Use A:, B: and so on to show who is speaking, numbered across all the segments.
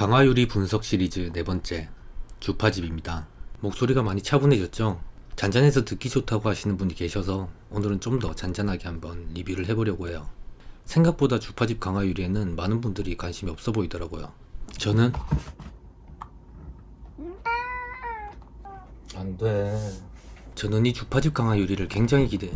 A: 강화유리 분석 시리즈 네 번째 주파집입니다. 목소리가 많이 차분해졌죠? 잔잔해서 듣기 좋다고 하시는 분이 계셔서 오늘은 좀 더 잔잔하게 한번 리뷰를 해보려고 해요. 생각보다 주파집 강화유리에는 많은 분들이 관심이 없어 보이더라고요. 저는 안 돼. 저는 이 주파집 강화유리를 굉장히 기대.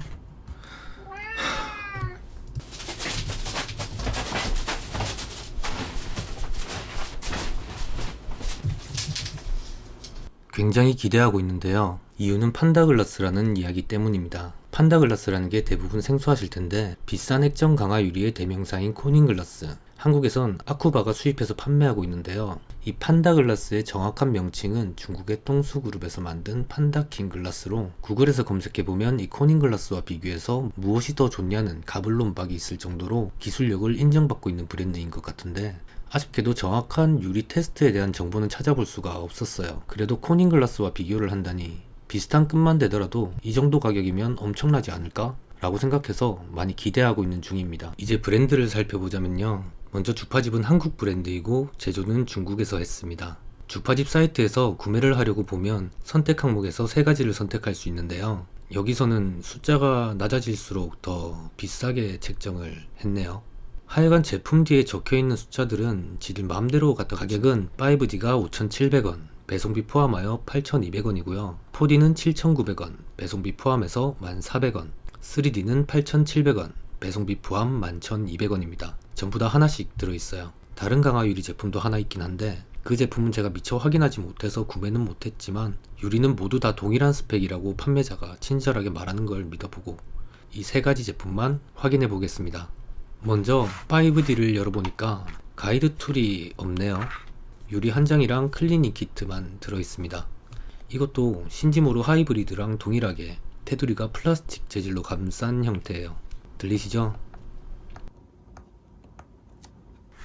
A: 굉장히 기대하고 있는데요. 이유는 판다글라스라는 이야기 때문입니다. 판다글라스라는 게 대부분 생소하실 텐데 비싼 액정 강화 유리의 대명사인 코닝글라스. 한국에선 아쿠바가 수입해서 판매하고 있는데요. 이 판다글라스의 정확한 명칭은 중국의 똥수그룹에서 만든 판다킹 글라스로 구글에서 검색해보면 이 코닝글라스와 비교해서 무엇이 더 좋냐는 가불론박이 있을 정도로 기술력을 인정받고 있는 브랜드인 것 같은데 아쉽게도 정확한 유리 테스트에 대한 정보는 찾아볼 수가 없었어요. 그래도 코닝 글라스와 비교를 한다니 비슷한 급만 되더라도 이 정도 가격이면 엄청나지 않을까? 라고 생각해서 많이 기대하고 있는 중입니다. 이제 브랜드를 살펴보자면요. 먼저 주파집은 한국 브랜드이고 제조는 중국에서 했습니다. 주파집 사이트에서 구매를 하려고 보면 선택 항목에서 세 가지를 선택할 수 있는데요. 여기서는 숫자가 낮아질수록 더 비싸게 책정을 했네요. 하여간 제품 뒤에 적혀 있는 숫자들은 지들 맘대로 갖다 가격은 5D가 5,700원, 배송비 포함하여 8,200원이고요. 4D는 7,900원, 배송비 포함해서 1,400원, 3D는 8,700원, 배송비 포함 11,200원입니다. 전부 다 하나씩 들어있어요. 다른 강화 유리 제품도 하나 있긴 한데 그 제품은 제가 미처 확인하지 못해서 구매는 못했지만 유리는 모두 다 동일한 스펙이라고 판매자가 친절하게 말하는 걸 믿어보고 이 세 가지 제품만 확인해 보겠습니다. 먼저 5D를 열어보니까 가이드 툴이 없네요. 유리 한 장이랑 클리닝 키트만 들어있습니다. 이것도 신지모로 하이브리드랑 동일하게 테두리가 플라스틱 재질로 감싼 형태예요. 들리시죠?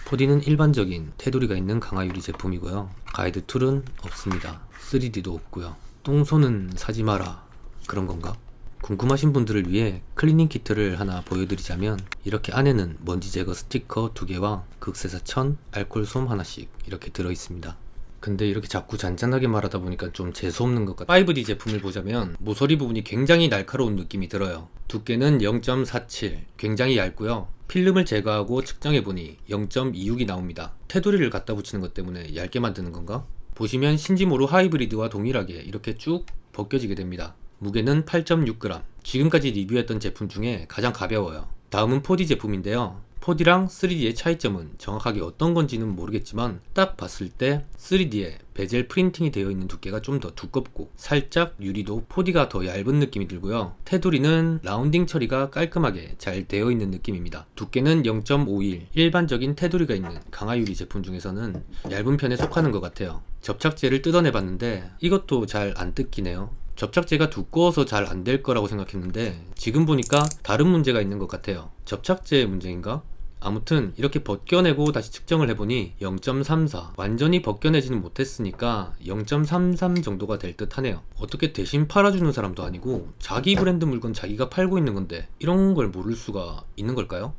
A: 4D는 일반적인 테두리가 있는 강화유리 제품이고요. 가이드 툴은 없습니다. 3D도 없고요. 똥손은 사지 마라. 그런 건가? 궁금하신 분들을 위해 클리닝 키트를 하나 보여드리자면 이렇게 안에는 먼지 제거 스티커 두 개와 극세사 천, 알콜솜 하나씩 이렇게 들어있습니다. 근데 이렇게 자꾸 잔잔하게 말하다 보니까 좀 재수없는 것 같아요. 5D 제품을 보자면 모서리 부분이 굉장히 날카로운 느낌이 들어요. 두께는 0.47, 굉장히 얇고요. 필름을 제거하고 측정해보니 0.26이 나옵니다. 테두리를 갖다 붙이는 것 때문에 얇게 만드는 건가? 보시면 신지모로 하이브리드와 동일하게 이렇게 쭉 벗겨지게 됩니다. 무게는 8.6g. 지금까지 리뷰했던 제품 중에 가장 가벼워요. 다음은 4D 제품인데요. 4D랑 3D의 차이점은 정확하게 어떤 건지는 모르겠지만 딱 봤을 때 3D에 베젤 프린팅이 되어 있는 두께가 좀 더 두껍고 살짝 유리도 4D가 더 얇은 느낌이 들고요. 테두리는 라운딩 처리가 깔끔하게 잘 되어 있는 느낌입니다. 두께는 0.51 일반적인 테두리가 있는 강화유리 제품 중에서는 얇은 편에 속하는 것 같아요. 접착제를 뜯어내 봤는데 이것도 잘 안 뜯기네요. 접착제가 두꺼워서 잘 안 될 거라고 생각했는데 지금 보니까 다른 문제가 있는 것 같아요. 접착제 문제인가? 아무튼 이렇게 벗겨내고 다시 측정을 해보니 0.34 완전히 벗겨내지는 못했으니까 0.33 정도가 될 듯 하네요 어떻게 대신 팔아주는 사람도 아니고 자기 브랜드 물건 자기가 팔고 있는 건데 이런 걸 모를 수가 있는 걸까요?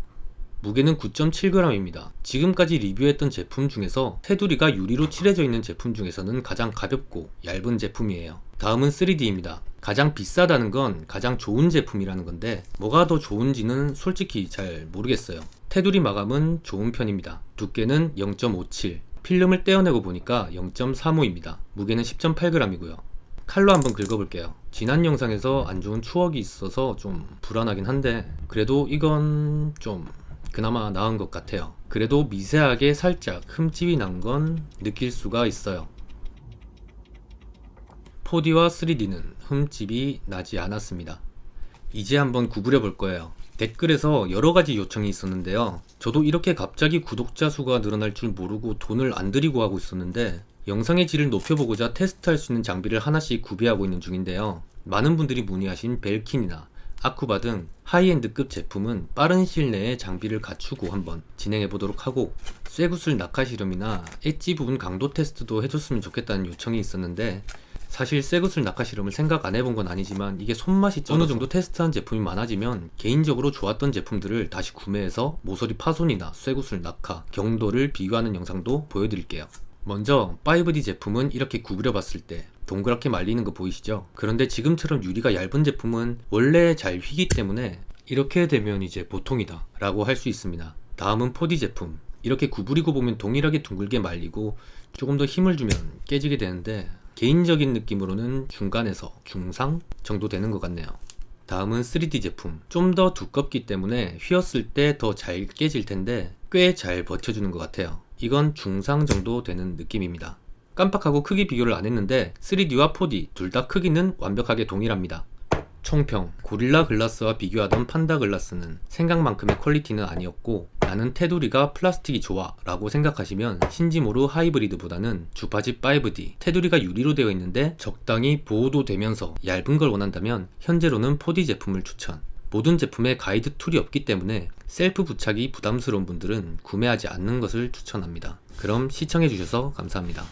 A: 무게는 9.7g입니다. 지금까지 리뷰했던 제품 중에서 테두리가 유리로 칠해져 있는 제품 중에서는 가장 가볍고 얇은 제품이에요. 다음은 3D입니다. 가장 비싸다는 건 가장 좋은 제품이라는 건데 뭐가 더 좋은지는 솔직히 잘 모르겠어요. 테두리 마감은 좋은 편입니다. 두께는 0.57, 필름을 떼어내고 보니까 0.35입니다. 무게는 10.8g이고요. 칼로 한번 긁어볼게요. 지난 영상에서 안 좋은 추억이 있어서 좀 불안하긴 한데 그래도 이건 좀 그나마 나은 것 같아요. 그래도 미세하게 살짝 흠집이 난 건 느낄 수가 있어요. 4D와 3D는 흠집이 나지 않았습니다. 이제 한번 구부려 볼 거예요. 댓글에서 여러 가지 요청이 있었는데요. 저도 이렇게 갑자기 구독자 수가 늘어날 줄 모르고 돈을 안 들이고 하고 있었는데 영상의 질을 높여보고자 테스트할 수 있는 장비를 하나씩 구비하고 있는 중인데요. 많은 분들이 문의하신 벨킨이나 아쿠바 등 하이엔드급 제품은 빠른 시일 내에 장비를 갖추고 한번 진행해 보도록 하고 쇠구슬 낙하 실험이나 엣지 부분 강도 테스트도 해줬으면 좋겠다는 요청이 있었는데 사실 쇠구슬 낙하 실험을 생각 안 해본 건 아니지만 이게 손맛이 어느 정도 테스트한 제품이 많아지면 개인적으로 좋았던 제품들을 다시 구매해서 모서리 파손이나 쇠구슬 낙하, 경도를 비교하는 영상도 보여드릴게요. 먼저 5D 제품은 이렇게 구부려 봤을 때 동그랗게 말리는 거 보이시죠? 그런데 지금처럼 유리가 얇은 제품은 원래 잘 휘기 때문에 이렇게 되면 이제 보통이다 라고 할 수 있습니다. 다음은 4D 제품. 이렇게 구부리고 보면 동일하게 둥글게 말리고 조금 더 힘을 주면 깨지게 되는데 개인적인 느낌으로는 중간에서 중상 정도 되는 것 같네요. 다음은 3D 제품. 좀 더 두껍기 때문에 휘었을 때 더 잘 깨질 텐데 꽤 잘 버텨주는 것 같아요. 이건 중상 정도 되는 느낌입니다. 깜빡하고 크기 비교를 안 했는데 3D와 4D 둘 다 크기는 완벽하게 동일합니다. 총평 고릴라 글라스와 비교하던 판다 글라스는 생각만큼의 퀄리티는 아니었고 나는 테두리가 플라스틱이 좋아 라고 생각하시면 신지모르 하이브리드보다는 주파지 5D 테두리가 유리로 되어 있는데 적당히 보호도 되면서 얇은 걸 원한다면 현재로는 4D 제품을 추천 모든 제품에 가이드 툴이 없기 때문에 셀프 부착이 부담스러운 분들은 구매하지 않는 것을 추천합니다. 그럼 시청해주셔서 감사합니다.